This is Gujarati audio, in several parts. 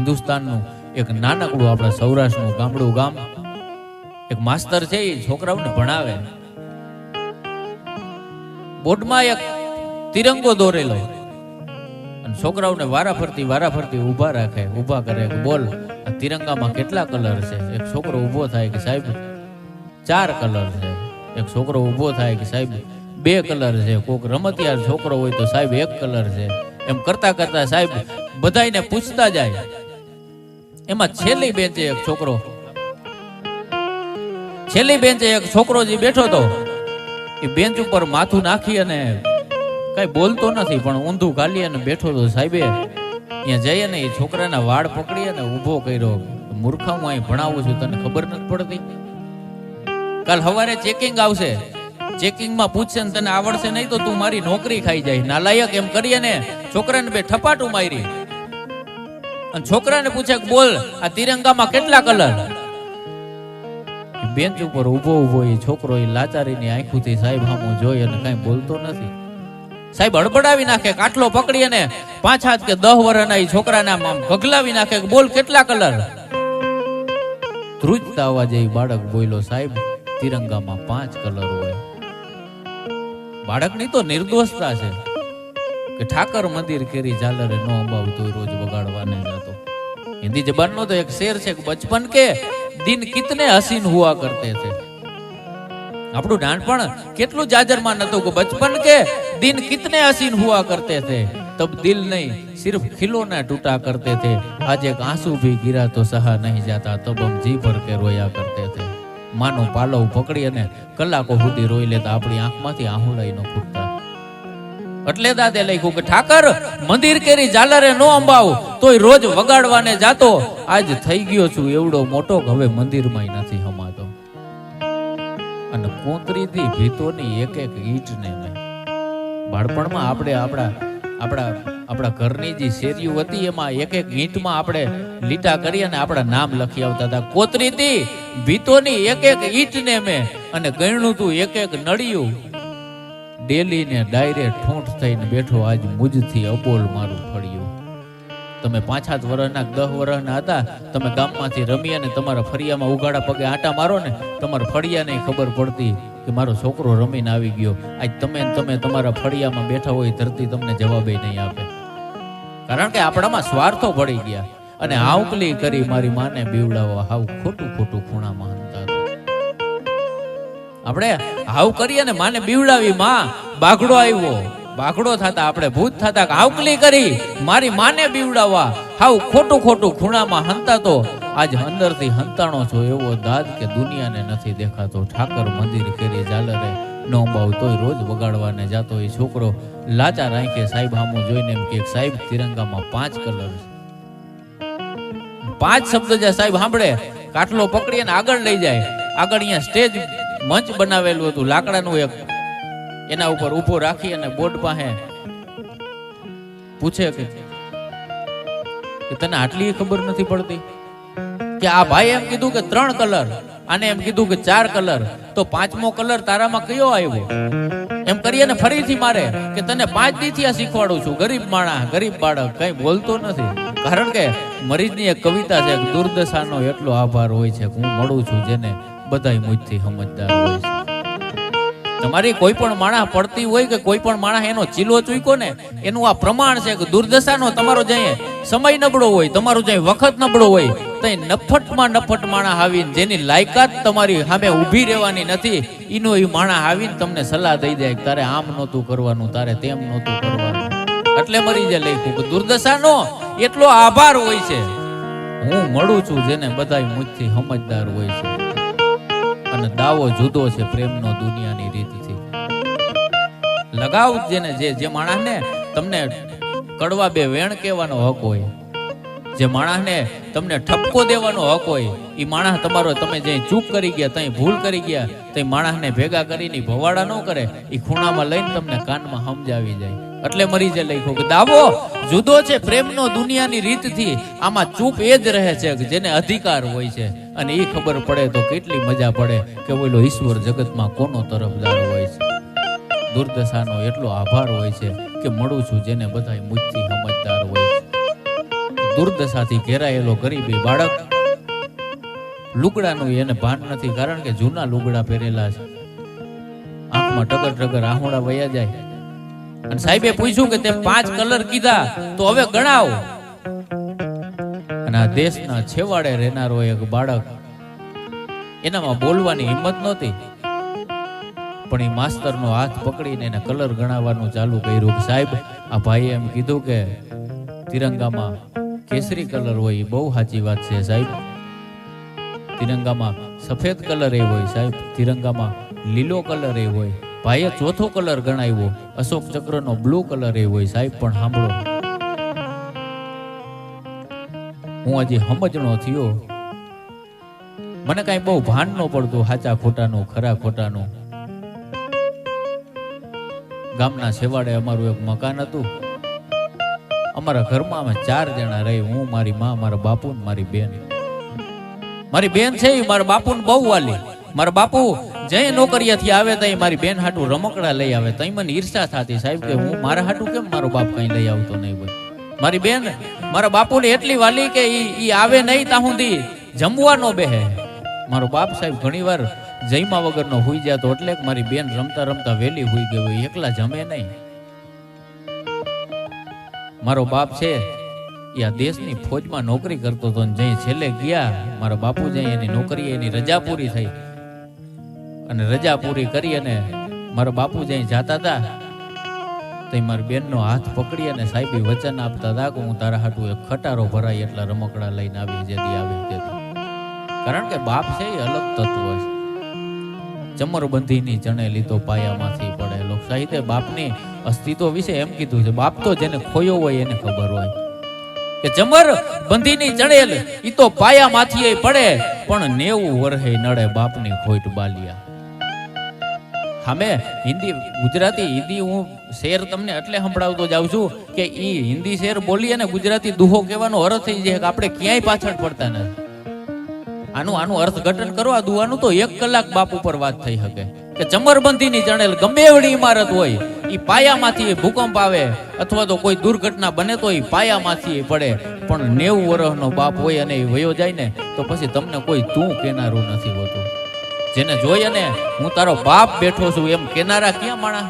હિન્દુસ્તાનનું એક નાનકડું આપણા સૌરાષ્ટ્રનું ગામડું ગામ. એક માસ્તર છે એ છોકરાઓને ભણાવે. બોર્ડમાં એક તિરંગો દોરેલો. અને છોકરાઓને વારા ફરતી વારા ફરતી ઊભા રાખે, ઊભા કરે કે બોલ, આ તિરંગામાં કેટલા કલર છે? એક છોકરો ઊભો થાય કે સાહેબ, ચાર કલર છે. એક છોકરો ઊભો થાય કે સાહેબ, બે કલર છે. કોક રમતિયાર છોકરો હોય તો સાહેબ એક કલર છે. એમ કરતા કરતા સાહેબ બધાને પૂછતા જાય. એમાં છેલ્લી બેન્ચે એક છોકરો. છેલ્લી બેન્ચે એક છોકરો જે બેઠો હતો. એ બેન્ચ ઉપર માથું નાખી અને કઈ બોલતો નથી, પણ ઊંધું ગાલી અને બેઠો હતો. સાહેબે ત્યાં જઈએ ને એ છોકરાના વાળ પકડી અને ઊભો કર્યો. મૂર્ખા હું અહીં ભણાવું છું, તને ખબર નથી પડતી? કાલ સવારે ચેકિંગ આવશે. ચેકિંગમાં પૂછશે ને તને આવડશે નહીં તો તું મારી નોકરી ખાઈ જાય. નાલાયક એમ કરીએ ને, છોકરાને બે ઠપાટું મારી. અને છોકરાને પૂછે કે બોલ, આ તિરંગામાં કેટલા કલર? બેન્ચ ઉપર ઊભો ઊભો એ છોકરો એ લાચારીની આંખોથી સાહેબ સામું જોઈ અને કઈ બોલતો નથી. સાહેબ હડબડાવી નાખે, કાટલો પકડી અને પાંચ હાથ કે દહ વર્ષના એ છોકરાને આમ ગગલાવી નાખે બોલ કેટલા કલર? ધ્રુજતા અવાજે એ બાળક બોલ્યો, સાહેબ, તિરંગામાં પાંચ કલર હોય. બાળકની તો નિર્દોષતા છે. કે ઠાકર મંદિર કેરી ઝાલરે નો અંબાવતો રોજ વગાડવાને જાતો. હિન્દી જબાનનો તો એક શેર છે કે બચપન કે દિન કિતને હસીન હુઆ કરતે થે આપણું નાનપણ કેટલું જાજરમાં નતું કે બચપન કે દિન કિતને હસીન હુઆ કરતે થે તબ દિલ નહીં, સિર્ફ ખિલોના ટૂટા કરતે થે આજે આંસુ ભી ગિરા તો સહા નહીં જાતા, તબ હમ જી ભર કે રોયા કરતે થે માનો પાલવ પકડી અને કલાકો સુધી રોઈ લેતા, આપણી આંખમાંથી આહુડાઈ નો ફૂટતા. એટલે દાદે લખ્યું કે, ઠાકર, મંદિર કેરી ઝાલરે નો અંબાવ, તોય રોજ વગાડવાને જાતો. આજ થઈ ગયો છું એવડો મોટો હવે મંદિરમાં નથી હમાતો. અને કોતરીથી ભીતોની એક એક ઈંટને બાળપણમાં આપણે આપણા આપણા આપણા ઘરની જે શેરીઓ હતી, એમાં એક એક ઈંટમાં આપણે લીટા કરી અને આપણા નામ લખી આવતા હતા. કોતરીથી ભીતોની એક એક ઈંટને મેં અને ગણ્યું તું એક એક નળિયું. ડેલી ને ડાયરે ઠોંઠ થઈને બેઠો આજ મુજથી અબોલ મારું ફળ્યું. તમે પાંચ સાત વર્ષના દહ વર્ષના હતા, તમે ગામમાંથી રમી અને તમારા ફળિયામાં ઉઘાડા પગે આટા મારો ને, તમારા ફળિયાને ખબર પડતી કે મારો છોકરો રમીને આવી ગયો. આજ તમે તમે તમારા ફળિયામાં બેઠા હોય ધરતી તમને જવાબે નહીં આપે. કારણ કે આપણામાં સ્વાર્થો પડી ગયા અને આવકલી કરી મારી માને બીવડાવવા હાવ ખોટું ખોટું ખૂણામાં હંતા આપણે હાવ કરીએ ને માને બીવડાવી માં બાઘડો આવ્યો. બાઘડો થતા આપણે ભૂત થતા આવકલી કરી. મારી માને બીવડાવવા. હાવ ખોટું ખોટું ખૂણામાં હંતાતો. આજ અંદરથી હંતાણો છો એવો દાદ કે દુનિયાને નથી દેખાતો. ઠાકર મંદિર કેરી ઝાલરે નો બાવ તોય રોજ વગાડવાને જાતો એ છોકરો. લાચા રાખે સાહેબ આમો જોઈને એમ કે સાહેબ તિરંગામાં પાંચ કલર પાંચ શબ્દ જે સાહેબ સાંભળે, કાટલો પકડી અને આગળ લઈ જાય. આગળ અહીંયા સ્ટેજ મંચ બનાવેલું હતું, લાકડાનું એક. એના ઉપર ઊભો રાખી અને બોર્ડ પાસે પૂછે કે તને આટલી ખબર નથી પડતી? કે આ ભાઈ એમ કીધું કે ત્રણ કલર, આને એમ કીધું કે ચાર કલર. તો પાંચમો કલર તારામાં કયો આવ્યો? એમ કરીએ ને ફરીથી મારે કે તને પાંચ દીથી આ શીખવાડું છું. ગરીબ માણા ગરીબ બાળક, કઈ બોલતો નથી. કારણ કે મરીજની એક કવિતા છે દુર્દશાનો એટલો આભાર હોય છે હું મળું છું જેને બધાય મુજથી સમજદાર હોય તમારી કોઈ પણ માણસ પડતી હોય કે કોઈ પણ માણસ એનો ચીલો ચૂક્યો ને, એનું આ પ્રમાણ છે કે દુર્દશાનો તમારો જઈએ સમય નબળો હોય, તમારો જઈ વખત નબળો હોય તો નફટમાં નફટ માણસ આવીને જેની લાયકાત તમારી સામે ઊભી રહેવાની નથી એનો એ માણસ આવીને તમને સલાહ દઈ દે કે તારે આમ નહોતું કરવાનું, તારે તેમ નહોતું કરવાનું. એટલે મરી જાય લખ્યું કે દુર્દશાનો એટલો આભાર હોય છે. હું મળું છું જેને બધા મુજથી સમજદાર હોય છે. અને દાવો જુદો છે પ્રેમનો દુનિયાની રીતથી. લગાવ જેને જે જે માણસને તમને કડવા બે વેણ કહેવાનો હક હોય, જે માણસને તમને ઠપકો દેવાનો હક હોય એ માણસ તમારો તમે જે ચૂક કરી ગયા તઈ ભૂલ કરી ગયા તે માણસને ભેગા કરીને ભવાડા ન કરે એ ખૂણામાં લઈને તમને કાનમાં સમજાવી જાય. એટલે મરી જે લખ્યું કે દાવો જુદો છે પ્રેમનો દુનિયાની રીતથી. આમાં ચૂપ એ જ રહે છે જેને અધિકાર હોય છે. અને એ ખબર પડે તો કેટલી મજા પડે કે બોલો ઈશ્વર જગતમાં કોનો તરફદાર હોય છે. દુર્દશાનો એટલો આભાર હોય છે કે મળું છું જેને બધાય મુજથી સમજદાર હોય છે. દુર્દશાથી ઘેરાયેલો ગરીબી બાળક લુગડાનું એને ભાન નથી કારણ કે જૂના લુગડા પહેરેલા છે. આંખમાં ટગર ટગર આહોડા વયા જાય. અને સાહેબે પૂછ્યું કે તે પાંચ કલર કીધા તો હવે ગણાવ. અને આ દેશના છેવાડે રહેનારો એક બાળક એનામાં બોલવાની હિંમત નહોતી. પણ એ માસ્તરનો હાથ પકડીને એને કલર ગણાવવાનું ચાલુ કર્યું. સાહેબ, આ ભાઈએ એમ કીધું કે તિરંગામાં કેસરી કલર હોય એ બહુ સાચી વાત છે સાહેબ. તિરંગામાં સફેદ કલર એ હોય સાહેબ. તિરંગામાં લીલો કલર એ હોય. ભાઈએ ચોથો કલર ગણાવ્યો. અશોક ચક્રનો બ્લુ કલર એ હોય સાહેબ. પણ સાંભળો. હું હજી સમજણો થયો. મને કાંઈ બહુ ભાન ન પડતું સાચા ખોટાનું, ખરા ખોટાનું. ગામના છેવાડે અમારું એક મકાન હતું. અમારા ઘરમાં અમે ચાર જણા રહી, હું, મારી માં, મારા બાપુ ને મારી બેન. મારી બેન છે મારા બાપુ બહુ વાલી. મારા બાપુ જય નોકરિયાથી આવે તઈ મારી બેન હાટું રમકડા લઈ આવે, તઈ મને ઈર્ષા થતી સાહેબ કે હું મારા હાટું કેમ મારો બાપ કઈ લઈ આવતો નહીં હોય? મારી બેન, મારા બાપુને એટલી વાલી કે ઈ આવે નહીં ત્યાં સુધી, જમવા નો બેહે. મારો બાપ સાહેબ ઘણીવાર જઈમા વગરનો હુઈ જતો એટલે મારી બેન રમતા રમતા વેલી હુઈ ગયો એકલા જમે નહીં. મારો બાપ છે એ આ દેશની ફોજમાં નોકરી કરતો હતો જઈ છેલ્લે ગયા, મારા બાપુ જઈ એની નોકરી, એની રજા પૂરી થઈ. અને રજા પૂરી કરી અને મારા બાપુ જઈ જાતા હતા. તો મારી બેનનો હાથ પકડી અને સાહેબી વચન આપતા હતા કે હું તારા હાટુ એક ખટારો ભરાય એટલા રમકડા લઈને આવી જેથી આવી તેથી કારણ કે બાપ છે એ અલગ તત્વ છે. ચમરબંધીની ચણેલી તો પાયામાંથી પડે. લોક સાહિત્ય બાપની અસ્તિત્વ વિશે એમ કીધું છે, બાપ તો જેને ખોયો હોય એને ખબર હોય. કે ચમર બંધીની ચણેલ, ઈ તો પાયામાંથી પડે, પણ નેવું વરહે નડે બાપની ખોઈટ બાલિયા. હામે હિન્દી, ગુજરાતી, હિન્દી હું શેર તમને એટલે સંભળાવતો જાઉં છું કે એ હિન્દી શેર બોલી અને ગુજરાતી દુહો કહેવાનો અર્થ થઈ જાય કે આપણે ક્યાંય પાછળ પડતા નથી. આનું આનું અર્થઘટન કરો, આ દુવાનું તો એક કલાક બાપ ઉપર વાત થઈ શકે. કે ચમરબંધીની જણેલ ગમે એવડી ઇમારત હોય એ પાયામાંથી ભૂકંપ આવે અથવા તો કોઈ દુર્ઘટના બને તો એ પાયામાંથી પડે. પણ નેવું વર્ષનો બાપ હોય અને એ વયો જાય ને, તો પછી તમને કોઈ તું કેનારું નથી હોતું. જેને જોઈ અને હું તારો બાપ બેઠો છું એમ કેનારા ક્યાં માણા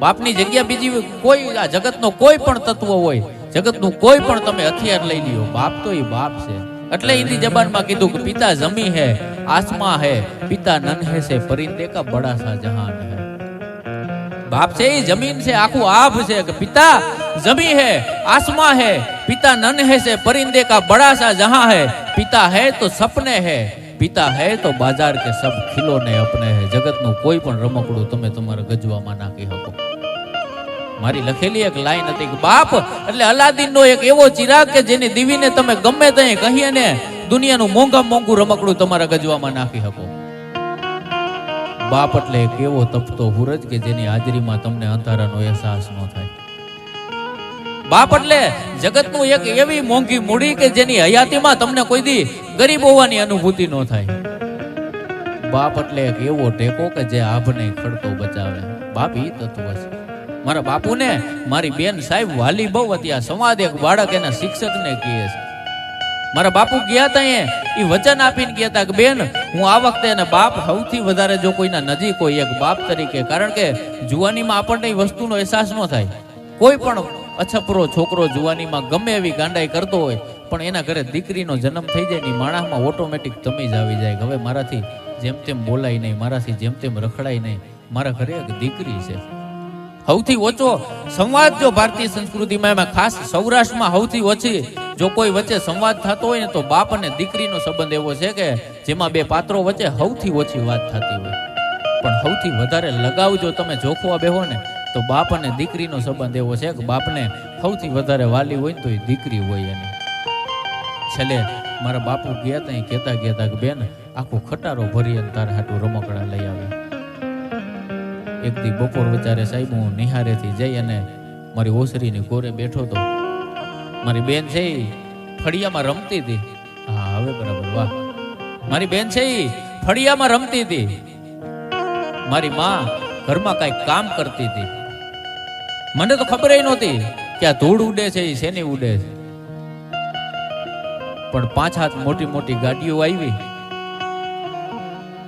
બાપની જગ્યા બીજી કોઈ આ જગતનો કોઈ પણ તત્વ હોય, જગતનું કોઈ પણ તમે હથિયાર લઈ લ્યો, બાપ તો એ બાપ છે. એટલે હિન્દી જબાનમાં કીધું કે પિતા જમી હે આસમાं હે, પિતા નન્હે સે પરિંદે કા બડા સા જહાન હે. બાપ છે એ જમીન છે, આખું આભ છે કે પિતા જમી હે આસમાं હે, પિતા નન્હે સે પરિંદે કા બડા સા જહાં હે, પિતા હે તો સપને હે. પિતા હે તો બાજાર કે સબ ખિલોને અપને હે. જગતનું કોઈ પણ રમકડું તમે તમારા ગજવામાં નાખી શકો. મારી લખેલી એક લાઈન હતી કે, બાપ, એટલે અલાદીનનો એક એવો ચિરાગ કે જેની દીવીને તમે ગમે ત્યાં કહીએ ને, દુનિયાનું મોંઘા મોંઘું રમકડું તમારા ગજવામાં નાખી શકો. બાપ એટલે એક એવો તપતો હુરજ કે જેની હાજરીમાં તમને અંધારાનો અહેસાસ ન થાય. બાપ એટલે જગતનું એક એવી મોંઘી મૂડી કે જેની હયાતીમાં તમને કોઈ દી ગરીબ હોવાની અનુભૂતિ ન થાય. બાપ એટલે એક એવો ટેકો કે જે આભને ખડતો બચાવે. બાપ ઈ તત્વ છે. મારા બાપુને મારી બેન સાહેબ વાલી બહુ હતી. આ સંવાદ એક બાળક એના શિક્ષકને કહે છે. મારા બાપુ ગયા તા એ વચન આપીને ગયા તા કે બેન, હું આ વખતે એને બાપ સૌથી વધારે જો કોઈના નજીક હોય એક બાપ તરીકે, કારણ કે જુવાનીમાં આપણને વસ્તુનો અહેસાસ ન થાય. કોઈ પણ અછપરો છોકરો જુવાનીમાં ગમે એવી ગાંડાઈ કરતો હોય, પણ એના ઘરે દીકરીનો જન્મ થઈ જાય ને માણસમાં ઓટોમેટિક તમીજ આવી જાય હવે મારાથી જેમ તેમ બોલાય નહીં, મારાથી જેમ તેમ રખડાય નહીં. મારા ઘરે એક દીકરી છે. સૌથી ઓછો સંવાદ જો ભારતીય સંસ્કૃતિમાં એમાં ખાસ સૌરાષ્ટ્રમાં સૌથી ઓછી જો કોઈ વચ્ચે સંવાદ થતો હોય ને તો બાપ અને દીકરીનો સંબંધ એવો છે કે જેમાં બે પાત્રો વચ્ચે સૌથી ઓછી વાત થતી હોય. પણ સૌથી વધારે લગાવ જો તમે જોખવા બેહો ને તો બાપ અને દીકરીનો સંબંધ એવો છે કે બાપને સૌથી વધારે વાલી હોય ને તો એ દીકરી હોય એની. છેલ્લે મારા બાપુ ગયા ત્યાં કહેતા કહેતા કે, બેન, આખો ખટારો ભરી અને તારે હાટું રમકડા લઈ આવે. એક દી બપોર વચારે સાહેબ, હું નિહારેથી જઈ અને મારી ઓસરીની કોરે બેઠો તો મારી બેન છે ફળિયામાં રમતી હતી. હા, હવે બરાબર, વાહ. મારી બેન છે ફળિયામાં રમતી હતી. મારી માં ઘરમાં કઈ કામ કરતી હતી. મને તો ખબર નહોતી કે આ ધૂળ ઉડે છે એ શેની ઉડે છે. પણ પાંચ હાથ મોટી મોટી ગાડીઓ આવી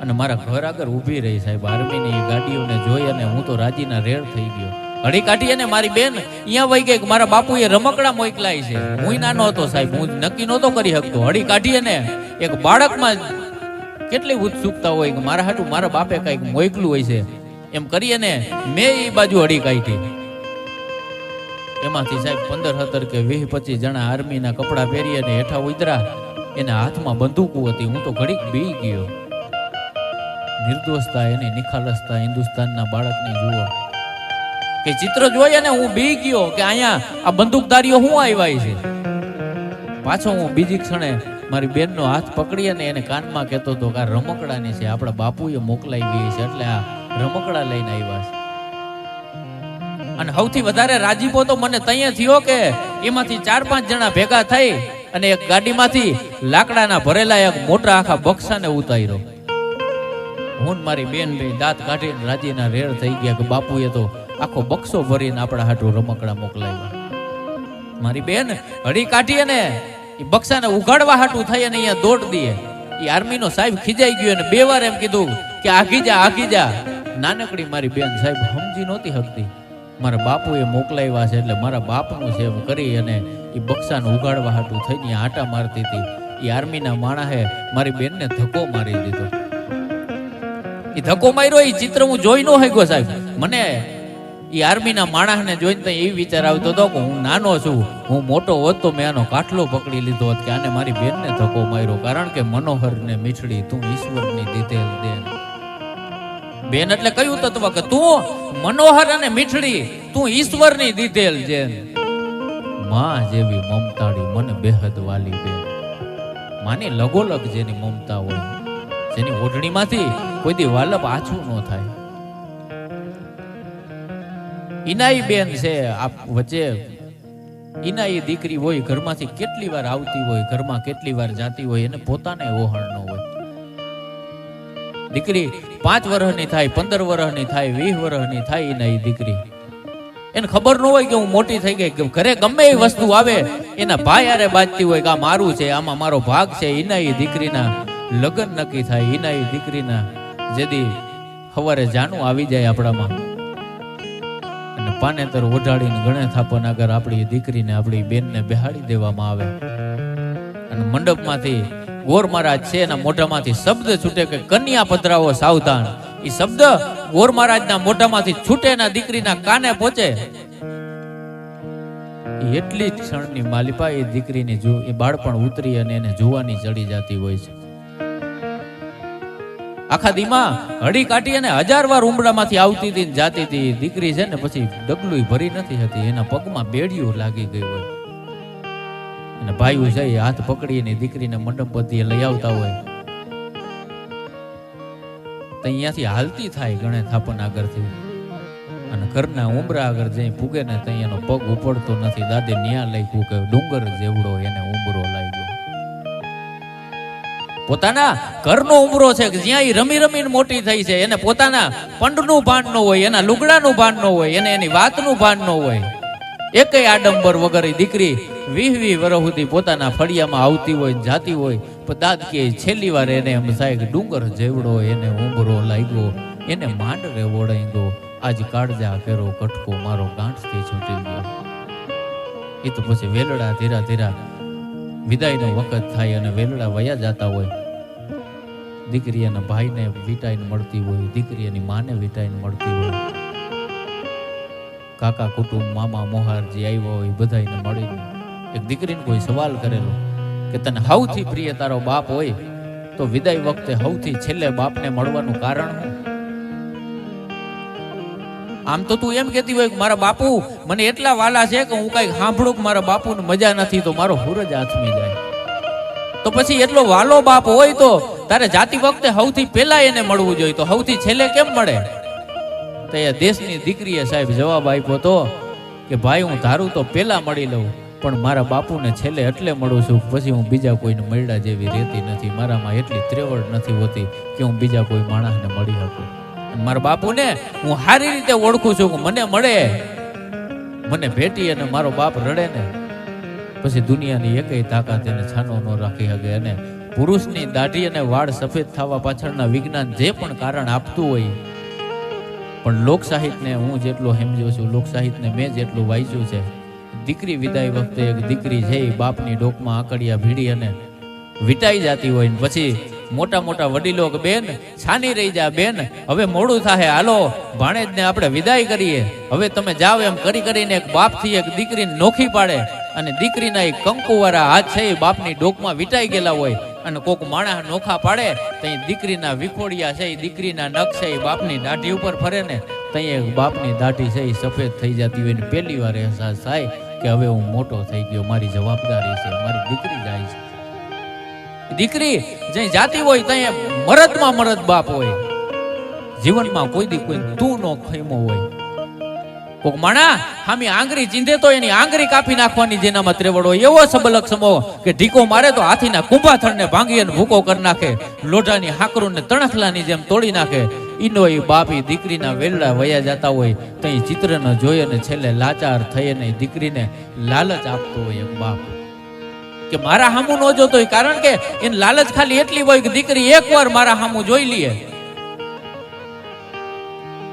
અને મારા ઘર આગળ ઊભી રહી સાહેબ. આર્મીની એ ગાડીઓને જોઈ અને હું તો રાજીના રેડ થઈ ગયો. હળી કાઢી અને મારી બેન અહીંયા વહી ગઈ મારા બાપુએ રમકડા મોકલાય છે. હું નાનો હતો સાહેબ, હું નક્કી નહોતો કરી શકતો. હળી કાઢી અને એક બાળકમાં કેટલી ઉત્સુકતા હોય કે મારા હાટું મારા બાપે કંઈક મોકલું હોય છે. એમ કરી અને મેં એ બાજુ હળી કાઢી. એમાંથી સાહેબ પંદર, સત્તર કે વીસ, પચીસ જણા આર્મીના કપડાં પહેરી અને હેઠા ઉતરા. એના હાથમાં બંદૂકો હતી. હું તો ઘડીક બી ગયો. નિર્દોષતા એની, નિખાલસતા હિન્દુસ્તાનના બાળકની જુઓ. કે ચિત્ર જોઈ અને હું બી ગયો કે અહીંયા આ બંદૂકધારીઓ શું આવ્યા છે? પાછો હું બીજી ક્ષણે મારી બેનનો હાથ પકડી અને એને કાનમાં કહેતો હતો કે આ રમકડાની છે. આપણા બાપુએ મોકલાવી છે. એટલે આ રમકડા લઈને આવ્યા છે. અને સૌથી વધારે રાજીપો તો મને તૈયાર થયો કે એમાંથી ચાર પાંચ જણા ભેગા થઈ અને એક ગાડીમાંથી લાકડાના ભરેલા એક મોટા આખા બક્સાને ઉતાર્યો. હું મારી બેન બે દાંત કાઢીને રાજીના રેડ થઈ ગયા કે બાપુએ તો આખો બક્સો ભરીને આપણા હાટું રમકડા મોકલાવ્યા. મારી બેન હળી કાઢી અને એ બક્સાને ઉગાડવા હાટું થઈ અને અહીંયા દોડ દઈએ એ આર્મીનો સાહેબ ખીજાઈ ગયો અને બે વાર એમ કીધું કે આગી જા આગી જા. નાનકડી મારી બેન સાહેબ સમજી નહોતી શકતી. મારા બાપુએ મોકલાવ્યા છે એટલે મારા બાપનું છે એમ કરી અને એ બક્સાને ઉગાડવા હાટું થઈને આટા મારતી હતી. એ આર્મીના માણસે મારી બેનને ધક્કો મારી દીધો. એ ધક્કો માર્યો એ ચિત્ર હું જોઈ ન શક્યો સાહેબ. મને એ આર્મીના માણસને જોઈને તો એ વિચાર આવતો હતો કે હું નાનો છું, હું મોટો હોત તો મેં આનો કાટલો પકડી લીધો હોત કે આને મારી બેનને ધક્કો માર્યો. કારણ કે મનોહરને મીઠડી, તું ઈશ્વરની દીધેલ દેન. બેન, એટલે કયું તત્વ કે તું મનોહર અને મીઠડી, તું ઈશ્વરની દીધેલ છે માં જેવી મમતાળી મને બેહદ વાલી બેન. માની લગોલગ જેની મમતા હોય, જેની ઓઢણીમાંથી કોઈ દી વાલપ આછું ન થાય. ઈનાઈ બેન છે આ વચ્ચે ઈનાઈ દીકરી હોય, ઘરમાંથી કેટલી વાર આવતી હોય, ઘરમાં કેટલી વાર જાતી હોય, એને પોતાને ઓહણ ન હોય. દીકરી, પાંચ વર્ષની થાય, પંદર વર્ષની થાય, વીસ વર્ષની થાય એના એ દીકરી. એને ખબર ન હોય કે હું મોટી થઈ ગઈ ઘરે ગમે એ વસ્તુ આવે, એના ભાઈ હારે બાજતી હોય કે આ મારું છે, આમાં મારો ભાગ છે, એના એ દીકરીના લગ્ન નક્કી થાય, એના એ દીકરીના જેદી સવારે જાણું આવી જાય આપણામાં. અને પાનેતર ઓઢાડીને ગણે થાપન આગળ આપણી દીકરીને, આપણી બેનને બેહાડી દેવામાં આવે. અને મંડપમાંથી ગોર મહારાજ છે એના મોઢામાંથી શબ્દ છૂટે કે કન્યા પધરાવો સાવધાન. એ શબ્દ ગોર મહારાજના મોઢામાંથી છૂટે એના દીકરીના કાને પહોંચે એટલી જ ક્ષણની માલિપા એ દીકરીની જો એ બાળપણ ઉતરી અને એને જોવાની ચડી જતી હોય છે. આખા દીમાં હડી કાઢી અને હજાર વાર ઉમરામાંથી આવતી હતી જાતી હતી. દીકરી છે ને પછી ડગલું ભરી નથી હતી. એના પગમાં બેડિયું લાગી ગયું હોય. અને ભાઈઓ એ હાથ પકડીને દીકરીને મંડપ બધી લઈ આવતા હોય. તો અહીંયાથી હાલતી થાય ગણે થાપણ આગળથી. અને ઘરના ઉમરા આગળ જઈ પૂગે ને તો એનો પગ ઉપડતો નથી. દાદે ન્યા લખ્યું કે ડુંગર જેવડો એને ઉમરો લાગ્યો. પોતાના ઘરનો ઉમરો છે કે જ્યાં એ રમી રમીને મોટી થઈ છે, એને પોતાના પંડનું ભાન ન હોય, એના લુગડાનું ભાન ન હોય, એને એની વાતનું ભાન ન હોય. એકેય આડંબર વગર દીકરી વીહ વીહ વર્ષ પોતાના ફળિયામાં આવતી હોય જાતી હોય પણ દાદ કે છેલ્લી વાર એને એમ કે ડુંગર જેવડો એને ઉંબરો લાગ્યો, એને માંડરે ઓળાઈ ગયો આજ કાળજા કેરો કટકો મારો ગાંઠથી છૂટી ગયો. એ તો પછી વેલડા ધીરા ધીરા વિદાયનો વખત થાય અને વેલડા વયા જતા હોય. દીકરી એના ભાઈને વિટાઈને મળતી હોય, દીકરી એની માને વિટાઈને મળતી હોય. કાકા કુટુંબ, મામા મોહારજી આવ્યા હોય બધાને મળીને એક દીકરીને કોઈ સવાલ કરેલો કે તને સૌથી પ્રિય તારો બાપ હોય તો વિદાય વખતે સૌથી છેલ્લે બાપને મળવાનું કારણ આમ તો તું એમ કહેતી હોય કે મારા બાપુ મને એટલા વાલા છે કે હું કઈ સાંભળું કે મારા બાપુને મજા નથી તો મારો હુરજ આથમી જાય. તો પછી એટલો વાલો બાપ હોય તો તારે જાતિ વખતે સૌથી પહેલા એને મળવું જોઈએ તો સૌથી છેલ્લે કેમ મળે? તો એ દેશની દીકરીએ સાહેબ જવાબ આપ્યો તો કે ભાઈ હું ધારું તો પહેલા મળી લઉં. પણ મારા બાપુને છેલ્લે એટલે મળું છું, પછી હું બીજા કોઈને મળ્યા જેવી રહેતી નથી. મારામાં એટલી ત્રેવડ નથી હોતી કે હું બીજા કોઈ માણસને મળી શકું. મારા બાપુને હું સારી રીતે ઓળખું છું કે મને મળે. મને ભેટી અને મારો બાપ રડે ને, પછી દુનિયાની એકેય તાકાત એને છાનો ન રાખી શકે. અને પુરુષની દાઢી અને વાળ સફેદ થવા પાછળના વિજ્ઞાન જે પણ કારણ આપતું હોય, પણ લોકસાહિત્યને હું જેટલો સમજ્યો છું, લોકસાહિત્યને મેં જેટલું વાંચ્યું છે દીકરી વિદાય વખતે એક દીકરી છે, એ બાપની ડોકમાં આકડિયા ભીડી અને વિટાઈ જતી હોય ને પછી મોટા મોટા વડીલો કે, બેન, છાની રહી જા, બેન, હવે મોડું થાય હાલો, ભાણેજને આપણે વિદાય કરીએ. હવે તમે જાઓ એમ કરી કરીને એક બાપથી એક દીકરીને નોખી પાડે અને દીકરીના એ કંકુવાળા હાથ છે, એ બાપની ડોકમાં વિટાઈ ગયેલા હોય અને કોક માણસ નોખા પાડે, તો દીકરીના વિખોડિયા છે, એ દીકરીના નખ છે, એ બાપની દાઢી ઉપર ફરે ને એક બાપની દાઢી છે, એ સફેદ થઈ જતી હોય ને પહેલી વાર અહેસાસ થાય. કે હવે હું મોટો થઈ ગયો, મારી જવાબદારી છે, મારી દીકરી જાય છે. દીકરી જ્યાં જાતી હોય ત્યાં મરદમાં મરદ બાપ હોય. જીવનમાં કોઈ દી કોઈ તું નો ખૈમો હોય. કોક માણા હામી આંગરી ચીંધે તો એની આંગળી કાપી નાખવાની જેનામાં ત્રેવડો એવો સબલક સમો કે ઢીકો મારે તો હાથીના કુંભાથળને ભાંગી અને ભૂકો કરી નાખે. લોઢાની હાકરુને તણખલાની જેમ તોડી નાખે. ઈનો એ બાપી દીકરીના વેલડા વયા જતા હોય તો એ ચિત્રને જોઈ અને છેલ્લે લાચાર થઈ અને દીકરીને લાલચ આપતો હોય એક બાપ. કે મારા હામું ન જોતો કારણ કે એને લાલચ ખાલી એટલી હોય કે દીકરી એકવાર મારા હામું જોઈ લઈએ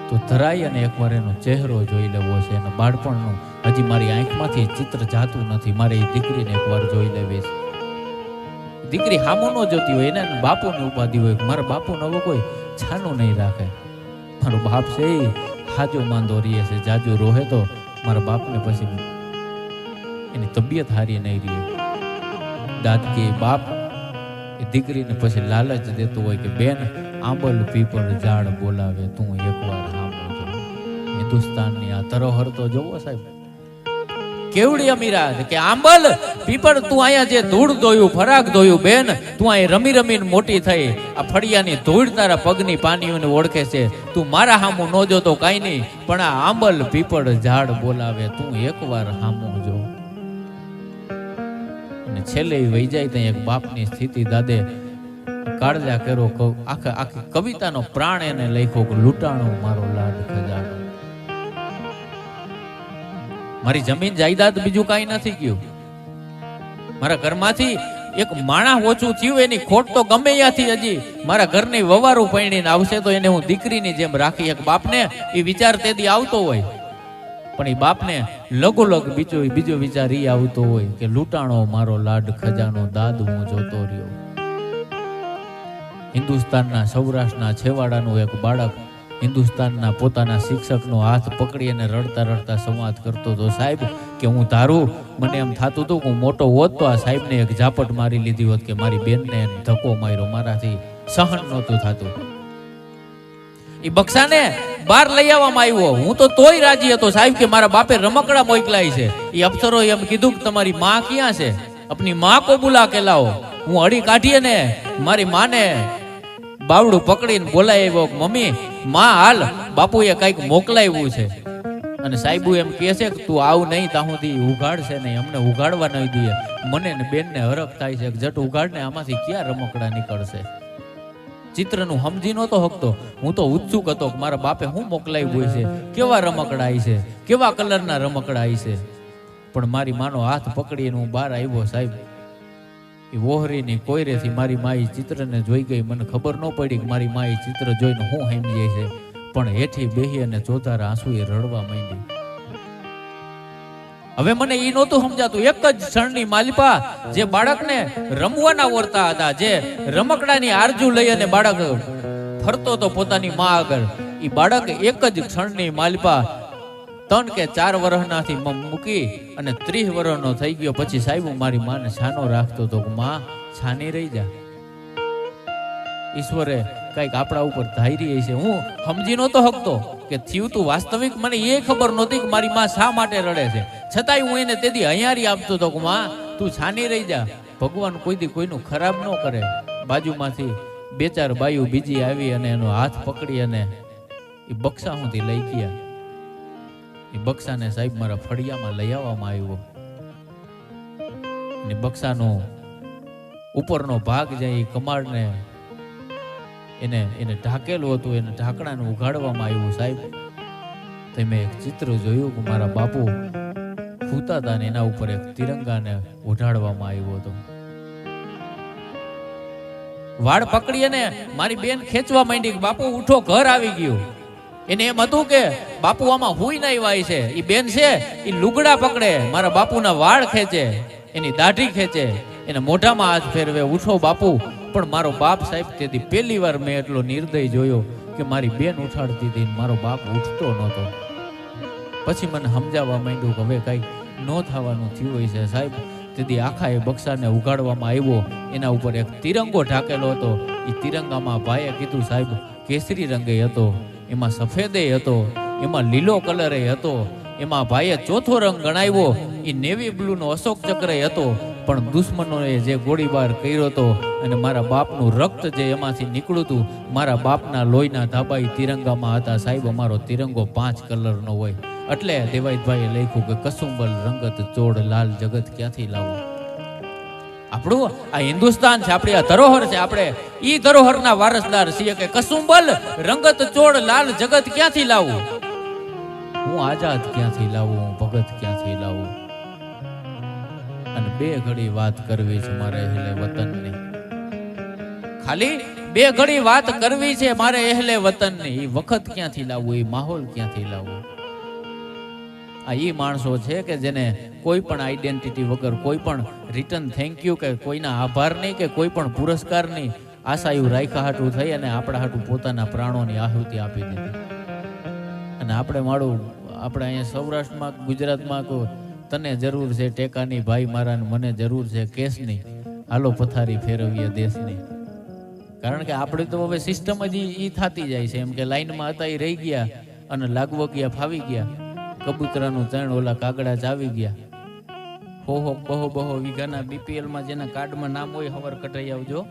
તો ધરાય અને એકવાર એનો ચહેરો જોઈ લેવો છે અને બાળપણનું. હજી મારી આંખમાંથી ચિત્ર જાતું નથી, મારે એ દીકરીને એકવાર જોઈ લેવી છે. દીકરી હામું ન જોતી હોય, એને બાપુની ઉપાધિ હોય મારા બાપુ નવો કોઈ છાનું નહીં રાખે. મારો બાપ છે એ હાજો માંદો રહીએ છે, જાજો રોહે તો મારા બાપને પછી એની તબિયત હારી નહીં રહી દાદકી બાપ, એ દીકરીને પછી લાલચ દેતો હોય કે બેન, આંબલ પીપળ ઝાડ બોલાવે, તું એકવાર સાંભળો હિન્દુસ્તાનની આ ધરોહર તો જોવો સાહેબ. કેવડી અમીરા કે આંબલ? પીપળ, તું અહીંયા જે ધૂળ ધોયું, ફરાક ધોયું, બેન, તું અહીં રમી રમીને મોટી થઈ. આ ફળિયાની ધૂળ તારા પગની પાનીઓને ઓળખે છે. તું મારા હામું ન જોતો કાંઈ નહીં, પણ આ આંબલ પીપળ ઝાડ બોલાવે. તું એકવાર હામું જો. અને છેલ્લે વહી જાય ત્યાં એક બાપની સ્થિતિ, દાદે, કાળજા કેરો આખા, આખી કવિતાનો પ્રાણ એને લખ્યો લૂંટાણો મારો લાડ ખજાનો. મારી જમીન જાયદાદ બીજું કાંઈ નથી ગયું. મારા ઘરમાંથી એક માણસ ઓછું થયું, એની ખોટ તો ગમે ત્યાંથી હજી. મારા ઘરની વવારું પૈણીને આવશે તો એને હું દીકરીની જેમ રાખી એક બાપને, એ વિચાર તેથી આવતો હોય. પણ એ બાપને લઘુ લગ બીજો બીજો વિચાર એ આવતો હોય કે લૂંટાણો મારો લાડ ખજાનો દાદ હું જોતો રહ્યો. હિન્દુસ્તાનના સૌરાષ્ટ્રના છેવાડાનું એક બાળક હિન્દુસ્તાનના પોતાના શિક્ષકનો હાથ પકડી અને રડતા રડતા સંવાદ કરતો હતો. સાહેબ, કે હું ધારું, મને એમ થતું હતું કે હું મોટો હોત તો આ સાહેબને એક ઝાપટ મારી લીધી હોત કે મારી બેનને ધક્કો માર્યો. મારાથી સહન નહોતું થતું. એ બક્ષાને બહાર લઈ આવવામાં આવ્યો. હું તો તોય રાજી હતો સાહેબ કે મારા બાપે રમકડા મોકલાય છે. એ અફસરો એમ કીધું કે તમારી માં ક્યાં છે? અપની માં કો બુલા કે લાવો હું અડી કાઢીએ ને મારી માને બાવડું પકડીને બોલાય આવ્યો મમ્મી માં હાલ બાપુએ કંઈક મોકલાવ્યું છે. અને સાહેબુ એમ કહે છે કે તું આવું નહીં તાહુંથી ઉઘાડશે નહીં. અમને ઉઘાડવા નહીં દે. મને ને બેનને હરખ થાય છે કે જટ ઉઘાડને આમાંથી ક્યાં રમકડા નીકળશે? ચિત્રનું સમજી નહોતો હકતો. હું તો ઉત્સુક હતો કે મારા બાપે હું મોકલાવ્યું છે? કેવા રમકડા આવી છે? કેવા કલરના રમકડા આવી છે? પણ મારી માનો હાથ પકડીને હું બહાર આવ્યો સાહેબ. એ વોહરીની કોયરેથી મારી માઈ ચિત્રને જોઈ ગઈ. મને ખબર ન પડી કે મારી માઈ ચિત્ર જોઈને હું સમજે છે. પણ હેઠી બેહી અને ચોધાર આંસુએ રડવા માંડી. હવે મને ઈ નહોતું સમજાતું. એક જ ક્ષણની માલિપા જે બાળકને રમવાના વર્તા હતા, જે રમકડાની આરજુ લઈ અને બાળક ફરતો હતો પોતાની મા આગળ. ઈ બાળક એક જ ક્ષણની માલિપા ત્રણ કે ચાર વર્ષનાથી મ- મૂકી અને ત્રીસ વર્ષનો થઈ ગયો. પછી સાહેબ મારી માને છાનો રાખતો તો માં છાની રહી જા. ઈશ્વરે કંઈક આપણા ઉપર ધારી છે. હું સમજી નહોતો હકતો કે થયું તું વાસ્તવિક. મને એ ખબર નહોતી કે મારી માં શા માટે રડે છે. છતાંય હું એને તેથી હૈયારી આપતો તો માં, તું છાની રહી જા. ભગવાન કોઈ દી કોઈનું ખરાબ ન કરે. બાજુમાંથી બે ચાર બાયું બીજી આવી અને એનો હાથ પકડી અને એ બક્ષા સુધી લઈ ગયા. એ બક્ષાને સાહેબ મારા ફળિયામાં લઈ આવવામાં આવ્યો. ને બક્ષાનો ઉપરનો ભાગ જાય એ કમાડને એને એને ઢાકેલું હતું, એને ઢાંકણાને ઉઘાડવામાં આવ્યું સાહેબ. તો મેં એક ચિત્ર જોયું કે મારા બાપુ ફૂતા હતા ને એના ઉપર એક તિરંગાને ઉઢાડવામાં આવ્યો હતો. વાળ પકડીને મારી બેન ખેંચવા માંડી બાપુ, ઉઠો, ઘર આવી ગયું. એને એમ હતું કે, બાપુ આમાં હુઈ નહીં વાય છે. એ બેન છે એ લુગડા પકડે. મારા બાપુના વાળ ખેંચે, એની દાઢી ખેંચે. એને મોઢામાં હાથ ફેરવે, ઉઠો બાપુ. પણ મારો બાપ સાહેબ તેથી પહેલી વાર મેં એટલો નિર્દય જોયો કે મારી બેન ઉઠાડતી હતી મારો બાપ ઉઠતો નહોતો. પછી મને સમજાવવા માંડ્યું કે હવે કઈ ન થવાનું થયું હોય છે સાહેબ. તેથી આખા એ બક્સાને ઉગાડવામાં આવ્યો. એના ઉપર એક તિરંગો ઢાકેલો હતો. એ તિરંગામાં ભાઈએ કીધું, સાહેબ, કેસરી રંગે હતો. એમાં સફેદે હતો, એમાં લીલો કલરે હતો, એમાં ભાઈએ ચોથો રંગ ગણાવ્યો. એ નેવી બ્લુનો અશોક ચક્ર હતો, પણ દુશ્મનોએ જે ગોળીબાર કર્યો હતો અને મારા બાપનું રક્ત જે એમાંથી નીકળ્યું હતું, મારા બાપના લોહીના ધાબા એ તિરંગામાં હતા સાહેબ, અમારો તિરંગો પાંચ કલરનો હોય. એટલે દેવાઈભાઈએ લખ્યું કે કસુંબલ રંગત ચોડ લાલ જગત ક્યાંથી લાવવું આપણું આ હિન્દુસ્તાન છે, આપણી આ ધરોહર છે, આપણે ઈ ધરોહરના વારસદાર છીએ કે કસુંબલ, રંગત ચોળ, લાલ જગત ક્યાંથી લાવવું હું આઝાદ ક્યાંથી લાવું, હું ભગત ક્યાંથી લાવું? અને બે ઘડી વાત કરવી છે મારે એટલે વતનની. ખાલી બે ઘડી વાત કરવી છે મારે ehલે વતનની. ઈ વખત ક્યાંથી લાવવું એ માહોલ ક્યાંથી લાવવો આ એ માણસો છે કે જેને કોઈ પણ આઈડેન્ટિટી વગર કોઈ પણ રિટર્ન થેન્ક યુ કે કોઈના આભાર નહીં કે કોઈ પણ પુરસ્કાર નહીં આશાયું રાખ્યા હાટું થઈ અને આપણા હાટું પોતાના પ્રાણોની આહુતિ આપી દીધી. અને આપણે મારું આપણે અહીંયા સૌરાષ્ટ્રમાં, ગુજરાતમાં કો તને જરૂર છે ટેકાની, ભાઈ મારાને મને જરૂર છે કેસની, હાલો પથારી ફેરવીએ દેશની. કારણ કે આપણે તો હવે સિસ્ટમ જ એ થતી જાય છે. એમ કે લાઈનમાં હતા એ રહી ગયા અને લાગવો ગયા ફાવી ગયા. કબૂતરાનું ચણ ઓલા કાગડા જ આવી ગયા. હો હો બહો બહો વીઘાના બીપીએલમાં જેના કાર્ડમાં નામ હોય હવર કટાઈ આવજો.